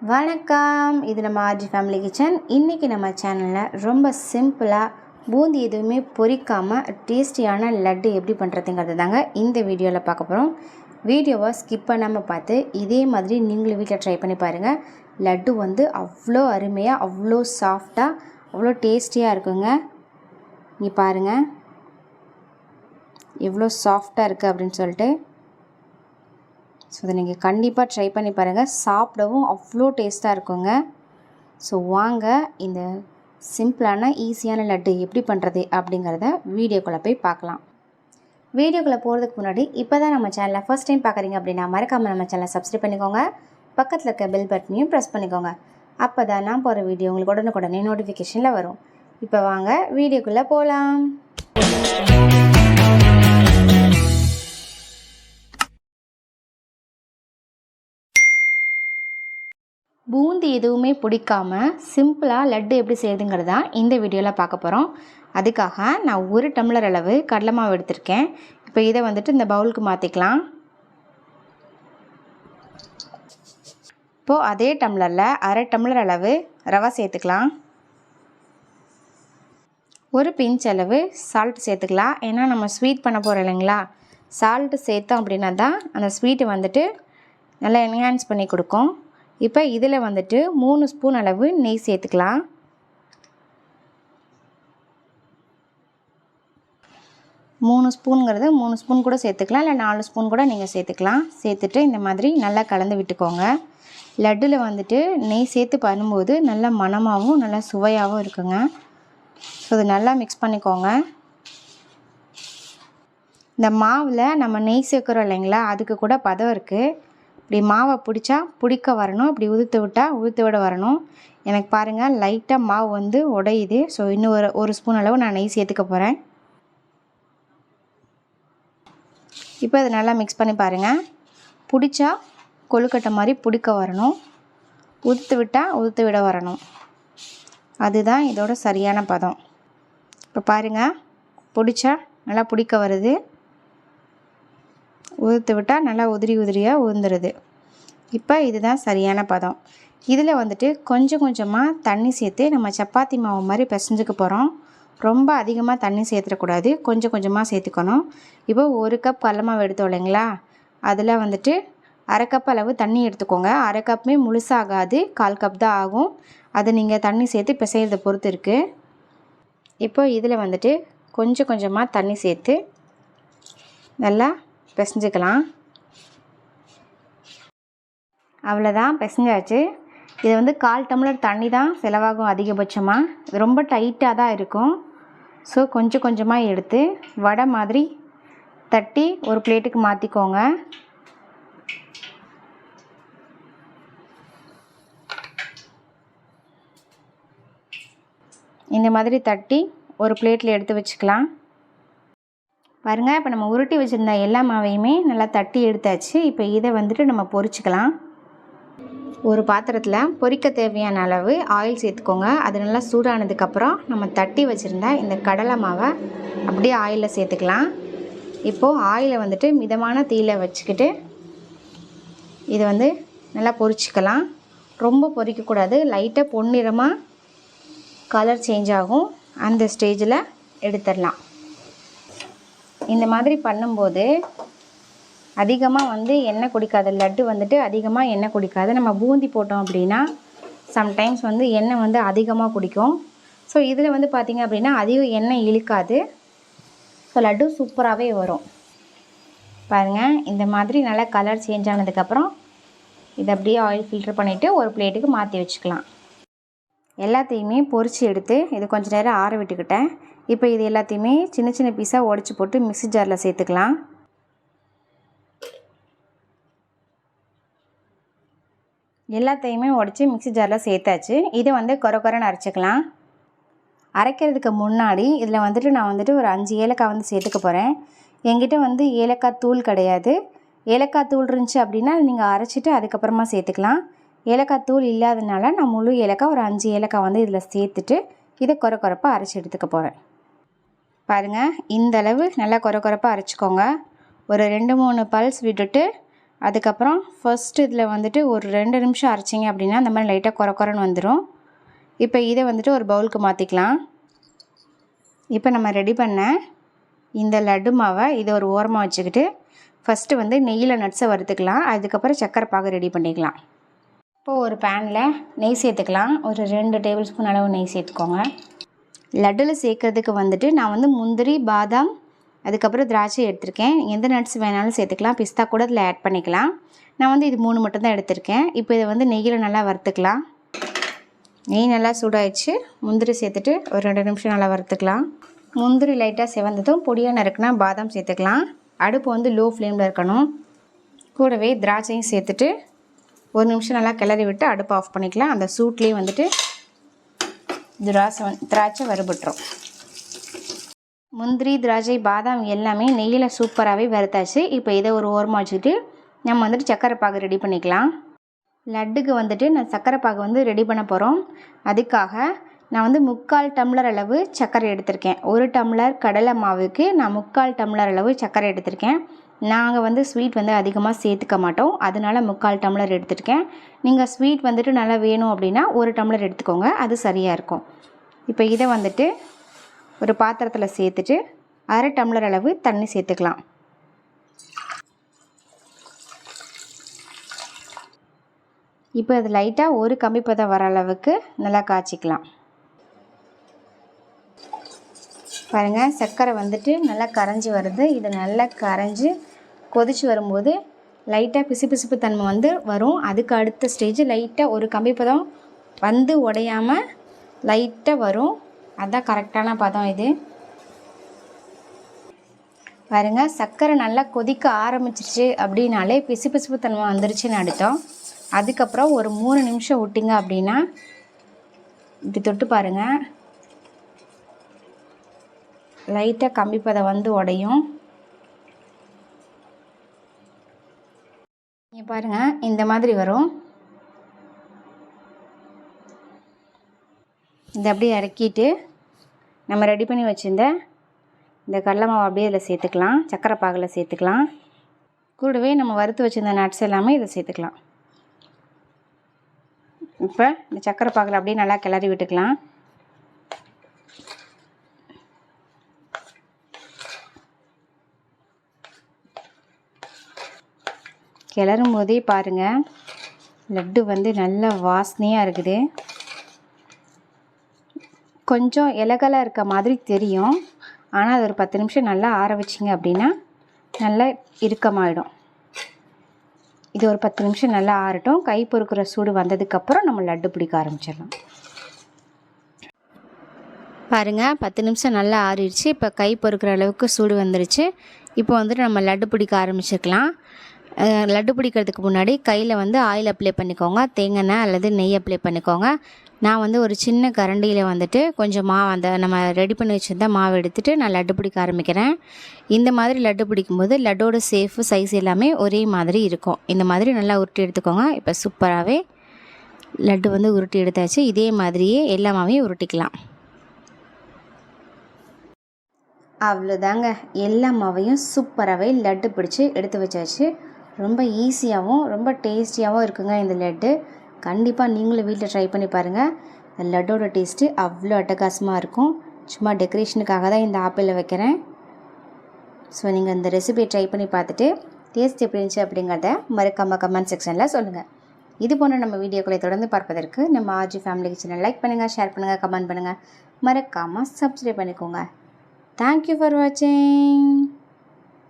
வணக்கம். இது நம்ம ஆர்ஜி ஃபேமிலி கிச்சன் இன்றைக்கி நம்ம சேனலில் ரொம்ப சிம்பிளாக பூந்தி எதுவுமே பொரிக்காமல் டேஸ்டியான லட்டு எப்படி பண்ணுறதுங்கிறது தாங்க இந்த வீடியோவில் பார்க்க போகிறோம் வீடியோவை ஸ்கிப் பண்ணாமல் பார்த்து இதே மாதிரி நீங்களும் வீட்டில் ட்ரை பண்ணி பாருங்கள் லட்டு வந்து அவ்வளோ அருமையாக அவ்வளோ சாஃப்டாக அவ்வளோ டேஸ்டியாக இருக்குங்க. நீ பாருங்கள் எவ்வளோ சாஃப்டாக இருக்குது அப்படின்னு சொல்லிட்டு ஸோ இதை நீங்கள் கண்டிப்பாக ட்ரை பண்ணி பாருங்கள் சாப்பிடவும் அவ்வளோ டேஸ்ட்டாக இருக்குங்க. ஸோ வாங்க இந்த சிம்பிளான ஈஸியான லட்டு எப்படி பண்ணுறது அப்படிங்கிறத வீடியோக்குள்ளே போய் பார்க்கலாம். வீடியோக்குள்ளே போகிறதுக்கு முன்னாடி இப்போ தான் நம்ம சேனலை ஃபஸ்ட் டைம் பார்க்குறீங்க அப்படின்னா மறக்காமல் நம்ம சேனலை சப்ஸ்கிரைப் பண்ணிக்கோங்க. பக்கத்தில் இருக்க பெல் பட்டனையும் ப்ரெஸ் பண்ணிக்கோங்க. அப்போ தான் நான் போகிற வீடியோ உங்களுக்கு உடனுக்குடனே நோட்டிஃபிகேஷனில் வரும். இப்போ வாங்க வீடியோக்குள்ளே போகலாம் பூந்தி எதுவுமே பிடிக்காம சிம்பிளாக லட்டு எப்படி செய்யுதுங்கிறது தான் இந்த வீடியோவில் பார்க்க போகிறோம் அதுக்காக நான் ஒரு டம்ளர் அளவு கடலை மாவு எடுத்திருக்கேன். இப்போ இதை வந்துட்டு இந்த பவுலுக்கு மாற்றிக்கலாம் இப்போது அதே டம்ளரில் அரை டம்ளர் அளவு ரவை சேர்த்துக்கலாம். ஒரு பிஞ்ச் அளவு சால்ட் சேர்த்துக்கலாம். ஏன்னா நம்ம ஸ்வீட் பண்ண போகிறோம் இல்லைங்களா? சால்ட்டு சேர்த்தோம் அப்படின்னா தான் அந்த ஸ்வீட்டு வந்துட்டு நல்லா என்ஹான்ஸ் பண்ணி கொடுக்கும். இப்போ இதில் வந்துட்டு மூணு ஸ்பூன் அளவு நெய் சேர்த்துக்கலாம். மூணு ஸ்பூனுங்கிறது மூணு ஸ்பூன் கூட சேர்த்துக்கலாம். இல்லை நாலு ஸ்பூன் கூட நீங்கள் சேர்த்துக்கலாம். சேர்த்துட்டு இந்த மாதிரி நல்லா கலந்து விட்டுக்கோங்க. லட்டில் வந்துட்டு நெய் சேர்த்து பண்ணும்போது நல்லா மணமாகவும் நல்லா சுவையாகவும் இருக்குங்க. ஸோ இது நல்லா மிக்ஸ் பண்ணிக்கோங்க. இந்த மாவில் நம்ம நெய் சேர்க்குறோம் இல்லைங்களா அதுக்கு கூட பதம் இருக்குது இப்படி மாவை பிடிச்சா பிடிக்க வரணும் இப்படி உதுத்து விட்டால் உதுத்து விட வரணும். எனக்கு பாருங்கள் லைட்டாக மாவு வந்து உடையுது. ஸோ இன்னும் ஒரு ஒரு ஸ்பூன் அளவு நான் நெய் சேர்த்துக்க போகிறேன் இப்போ இதை நல்லா மிக்ஸ் பண்ணி பாருங்கள் பிடிச்சா கொழுக்கட்டை மாதிரி பிடிக்க வரணும். உதுத்து விட்டால் உதுத்து விட வரணும். அதுதான் இதோட சரியான பதம். இப்போ பாருங்கள் பிடிச்சா நல்லா பிடிக்க வருது. உதிர்த்து விட்டால் நல்லா உதிரி உதிரியாக உதிர்ந்துடுது இப்போ இதுதான் சரியான பதம். இதில் வந்துட்டு கொஞ்சம் கொஞ்சமாக தண்ணி சேர்த்து நம்ம சப்பாத்தி மாவு மாதிரி பிசைஞ்சுக்க போகிறோம் ரொம்ப அதிகமாக தண்ணி சேர்த்துடக்கூடாது. கொஞ்சம் கொஞ்சமாக சேர்த்துக்கணும். இப்போ ஒரு கப் கடல மாவு எடுத்தோம் இல்லைங்களா? அதில் வந்துட்டு அரை கப் அளவு தண்ணி எடுத்துக்கோங்க. அரை கப்புமே முழுசாகாது. கால் கப் தான் ஆகும். அதை நீங்கள் தண்ணி சேர்த்து பிசைகிறத பொறுத்து இருக்குது இப்போ இதில் வந்துட்டு கொஞ்சம் கொஞ்சமாக தண்ணி சேர்த்து நல்லா பிசைஞ்சிக்கலாம். அவ்வளோதான் பிசைஞ்சாச்சு. இது வந்து கால் டம்ளர் தண்ணி தான் செலவாகும் அதிகபட்சமாக இது ரொம்ப டைட்டாக தான் இருக்கும். ஸோ கொஞ்சம் கொஞ்சமாக எடுத்து வடை மாதிரி தட்டி ஒரு பிளேட்டுக்கு மாற்றிக்கோங்க இந்த மாதிரி தட்டி ஒரு பிளேட்டில் எடுத்து வச்சுக்கலாம். பாருங்கள் இப்போ நம்ம உருட்டி வச்சுருந்த எல்லா மாவையுமே நல்லா தட்டி எடுத்தாச்சு. இப்போ இதை வந்துட்டு நம்ம பொரிச்சுக்கலாம். ஒரு பாத்திரத்தில் பொரிக்க தேவையான அளவு ஆயில் சேர்த்துக்கோங்க. அது நல்லா சூடானதுக்கப்புறம் நம்ம தட்டி வச்சுருந்த இந்த கடலை மாவை அப்படியே ஆயிலில் சேர்த்துக்கலாம். இப்போது ஆயிலை வந்துட்டு மிதமான தீயில வச்சுக்கிட்டு இதை வந்து நல்லா பொரிச்சிக்கலாம். ரொம்ப பொரிக்கக்கூடாது. லைட்டாக பொன்னிறமாக கலர் சேஞ்ச் ஆகும். அந்த ஸ்டேஜில் எடுத்துடலாம். இந்த மாதிரி பண்ணும்போது அதிகமாக வந்து எண்ணெய் குடிக்காது லட்டு வந்துட்டு அதிகமாக எண்ணெய் குடிக்காது நம்ம பூந்தி போட்டோம் அப்படின்னா சம்டைம்ஸ் வந்து எண்ணெய் வந்து அதிகமாக குடிக்கும். ஸோ இதில் வந்து பார்த்திங்க அப்படின்னா அதிகம் எண்ணெய் இழுக்காது. ஸோ லட்டு சூப்பராகவே வரும். பாருங்கள் இந்த மாதிரி நல்லா கலர் சேஞ்ச் ஆனதுக்கப்புறம் இதை அப்படியே ஆயில் ஃபில்ட்ரு பண்ணிவிட்டு ஒரு பிளேட்டுக்கு மாற்றி வச்சுக்கலாம். எல்லாத்தையுமே பொரித்து எடுத்து இது கொஞ்சம் நேரம் ஆற விட்டுக்கிட்டேன். இப்போ இது எல்லாத்தையுமே சின்ன சின்ன பீஸாக உடச்சி போட்டு மிக்ஸி ஜாரில் சேர்த்துக்கலாம். எல்லாத்தையுமே உடச்சி மிக்ஸி ஜாரில் சேர்த்தாச்சு. இதை வந்து கொர கொரன்னு அரைச்சிக்கலாம். அரைக்கிறதுக்கு முன்னாடி இதில் வந்துட்டு நான் வந்துட்டு ஒரு அஞ்சு ஏலக்காய் வந்து சேர்த்துக்க போகிறேன் என்கிட்ட வந்து ஏலக்காய் தூள் கிடையாது. ஏலக்காய் தூள் இருந்துச்சு அப்படின்னா நீங்கள் அரைச்சிட்டு அதுக்கப்புறமா சேர்த்துக்கலாம். ஏலக்காய் தூள் இல்லாதனால நான் முழு ஏலக்காய் ஒரு அஞ்சு ஏலக்காய் வந்து இதில் சேர்த்துட்டு இதை கொர குறைப்பாக அரைச்சி எடுத்துக்க போகிறேன் பாருங்கள் இந்தளவு நல்லா கொர கொரப்பாக அரைச்சிக்கோங்க. ஒரு ரெண்டு மூணு பல்ஸ் விட்டுட்டு அதுக்கப்புறம் ஃபஸ்ட்டு இதில் வந்துட்டு ஒரு ரெண்டு நிமிஷம் அரைச்சிங்க அப்படின்னா அந்த மாதிரி லைட்டாக குறை குறைன்னு வந்துடும் இப்போ இதை வந்துட்டு ஒரு பவுலுக்கு மாற்றிக்கலாம் இப்போ நம்ம ரெடி பண்ண இந்த லட்டு மாவை இதை ஒரு ஓரமாக வச்சுக்கிட்டு ஃபஸ்ட்டு வந்து நெய்யில் நட்ஸை வறுத்துக்கலாம். அதுக்கப்புறம் சக்கரை பாகு ரெடி பண்ணிக்கலாம். இப்போது ஒரு பேனில் நெய் சேர்த்துக்கலாம். ஒரு ரெண்டு டேபிள் ஸ்பூன் அளவு நெய் சேர்த்துக்கோங்க. லட்டில் சேர்க்குறதுக்கு வந்துட்டு நான் வந்து முந்திரி பாதாம் அதுக்கப்புறம் திராட்சை எடுத்திருக்கேன். எந்த நட்ஸ் வேணாலும் சேர்த்துக்கலாம். பிஸ்தா கூட அதில் ஆட் பண்ணிக்கலாம். நான் வந்து இது மூணு மட்டும் தான் எடுத்திருக்கேன். இப்போ இதை வந்து நெய்யில் நல்லா வறுத்துக்கலாம். நெய் நல்லா சூடாயிடுச்சு. முந்திரி சேர்த்துட்டு ஒரு ரெண்டு நிமிஷம் நல்லா வறுத்துக்கலாம். முந்திரி லைட்டாக செவந்ததும் பொடியாக நறுக்குனா பாதாம் சேர்த்துக்கலாம். அடுப்பு வந்து லோ ஃப்ளேமில் இருக்கணும். கூடவே திராட்சையும் சேர்த்துட்டு ஒரு நிமிஷம் நல்லா கிளறி விட்டு அடுப்பு ஆஃப் பண்ணிக்கலாம். அந்த சூட்லேயே வந்துட்டு திராட்சை வந் திராட்சை வறுபட்டுரும். முந்திரி திராட்சை பாதாம் எல்லாமே நெய்யில் சூப்பராகவே வறுத்தாச்சு. இப்போ இதை ஒரு ஓரமாக வச்சுக்கிட்டு நம்ம வந்துட்டு சக்கரை பாகு ரெடி பண்ணிக்கலாம். லட்டுக்கு வந்துட்டு நான் சக்கரை பாகு வந்து ரெடி பண்ண போகிறோம் அதுக்காக நான் வந்து முக்கால் டம்ளர் அளவு சர்க்கரை எடுத்திருக்கேன். ஒரு டம்ளர் கடலை மாவுக்கு நான் முக்கால் டம்ளர் அளவு சர்க்கரை எடுத்திருக்கேன். நாங்கள் வந்து ஸ்வீட் வந்து அதிகமாக சேர்த்துக்க மாட்டோம். அதனால் முக்கால் டம்ளர் எடுத்துருக்கேன் நீங்கள் ஸ்வீட் வந்துட்டு நல்லா வேணும் அப்படின்னா ஒரு டம்ளர் எடுத்துக்கோங்க. அது சரியாக இருக்கும். இப்போ இதை வந்துட்டு ஒரு பாத்திரத்தில் சேர்த்துட்டு அரை டம்ளர் அளவு தண்ணி சேர்த்துக்கலாம். இப்போ அது லைட்டாக ஒரு கம்பி பதம் வர அளவுக்கு நல்லா காய்ச்சிக்கலாம். பாருங்கள் சர்க்கரை வந்துட்டு நல்லா கரைஞ்சி வருது. இது நல்லா கரைஞ்சி கொதிச்சு வரும்போது லைட்டாக பிசுபிசுப்பு தன்மை வந்து வரும். அதுக்கு அடுத்த ஸ்டேஜ் லைட்டாக ஒரு கம்பி பதம் வந்து உடையாமல் லைட்டாக வரும். அதுதான் கரெக்டான பதம் இது. பாருங்க சர்க்கரை நல்லா கொதிக்க ஆரம்பிச்சிருச்சு அப்படின்னாலே பிசுபிசுப்பு தன்மை வந்துருச்சுன்னு அடுத்தோம் அதுக்கப்புறம் ஒரு மூணு நிமிஷம் விட்டிங்க அப்படின்னா இப்படி தொட்டு பாருங்கள் லைட்டாக கம்பி வந்து உடையும். நீங்கள் பாருங்க இந்த மாதிரி வரும். இதை அப்படியே இறக்கிட்டு நம்ம ரெடி பண்ணி வச்சிருந்த இந்த கடலை மாவு அப்படியே இதில் சேர்த்துக்கலாம். சக்கரை பாகில் சேர்த்துக்கலாம். கூடவே நம்ம வறுத்து வச்சிருந்த நட்ஸ் எல்லாமே இதை சேர்த்துக்கலாம். இப்போ இந்த சக்கரை பாகில் அப்படியே நல்லா கிளறி விட்டுக்கலாம். கிளறும் போதே பாருங்கள் லட்டு வந்து நல்ல வாசனையாக இருக்குது. கொஞ்சம் இலகலாக இருக்க மாதிரி தெரியும். ஆனால் அது ஒரு பத்து நிமிஷம் நல்லா ஆற வச்சிங்க அப்படின்னா நல்லா இறுக்கமாகிடும் இது ஒரு பத்து நிமிஷம் நல்லா ஆறட்டும். கை பொறுக்கிற சூடு வந்ததுக்கப்புறம் நம்ம லட்டு பிடிக்க ஆரம்பிச்சிடலாம். பாருங்கள் பத்து நிமிஷம் நல்லா ஆறிடுச்சு. இப்போ கை பொறுக்கிற அளவுக்கு சூடு வந்துருச்சு. இப்போ வந்துட்டு நம்ம லட்டு பிடிக்க ஆரம்பிச்சிக்கலாம். லட்டு பிடிக்கிறதுக்கு முன்னாடி கையில் வந்து ஆயில் அப்ளை பண்ணிக்கோங்க. தேங்காய் அல்லது நெய் அப்ளை பண்ணிக்கோங்க. நான் வந்து ஒரு சின்ன கரண்டியில் வந்துட்டு கொஞ்சம் மாவு அந்த நம்ம ரெடி பண்ணி வச்சுருந்த மாவு எடுத்துகிட்டு நான் லட்டு பிடிக்க ஆரம்பிக்கிறேன். இந்த மாதிரி லட்டு பிடிக்கும்போது லட்டோட சேஃபு சைஸ் எல்லாமே ஒரே மாதிரி இருக்கும். இந்த மாதிரி நல்லா உருட்டி எடுத்துக்கோங்க. இப்போ சூப்பராகவே லட்டு வந்து உருட்டி எடுத்தாச்சு. இதே மாதிரியே எல்லா மாவையும் உருட்டிக்கலாம். அவ்வளோதாங்க எல்லா மாவையும் சூப்பராகவே லட்டு பிடிச்சி எடுத்து வச்சாச்சு. ரொம்ப ஈஸியாகவும் ரொம்ப டேஸ்டியாகவும் இருக்குங்க இந்த லட்டு. கண்டிப்பாக நீங்களும் வீட்டில் ட்ரை பண்ணி பாருங்கள் இந்த லட்டோட டேஸ்ட்டு அவ்வளோ அட்டகாசமாக இருக்கும். சும்மா டெக்கரேஷனுக்காக தான் இந்த ஆப்பிளில் வைக்கிறேன். ஸோ நீங்கள் இந்த ரெசிபியை ட்ரை பண்ணி பார்த்துட்டு டேஸ்ட் எப்படி இருந்துச்சு அப்படிங்கிறத மறக்காம கமெண்ட் செக்ஷனில் சொல்லுங்கள் இது போன்ற நம்ம வீடியோக்களை தொடர்ந்து பார்ப்பதற்கு நம்ம ஆர்ஜி ஃபேமிலி கிச்சனை லைக் பண்ணுங்கள் ஷேர் பண்ணுங்கள் கமெண்ட் பண்ணுங்கள் மறக்காமல் சப்ஸ்கிரைப் பண்ணிக்கோங்க. தேங்க்யூ ஃபார் வாட்சிங்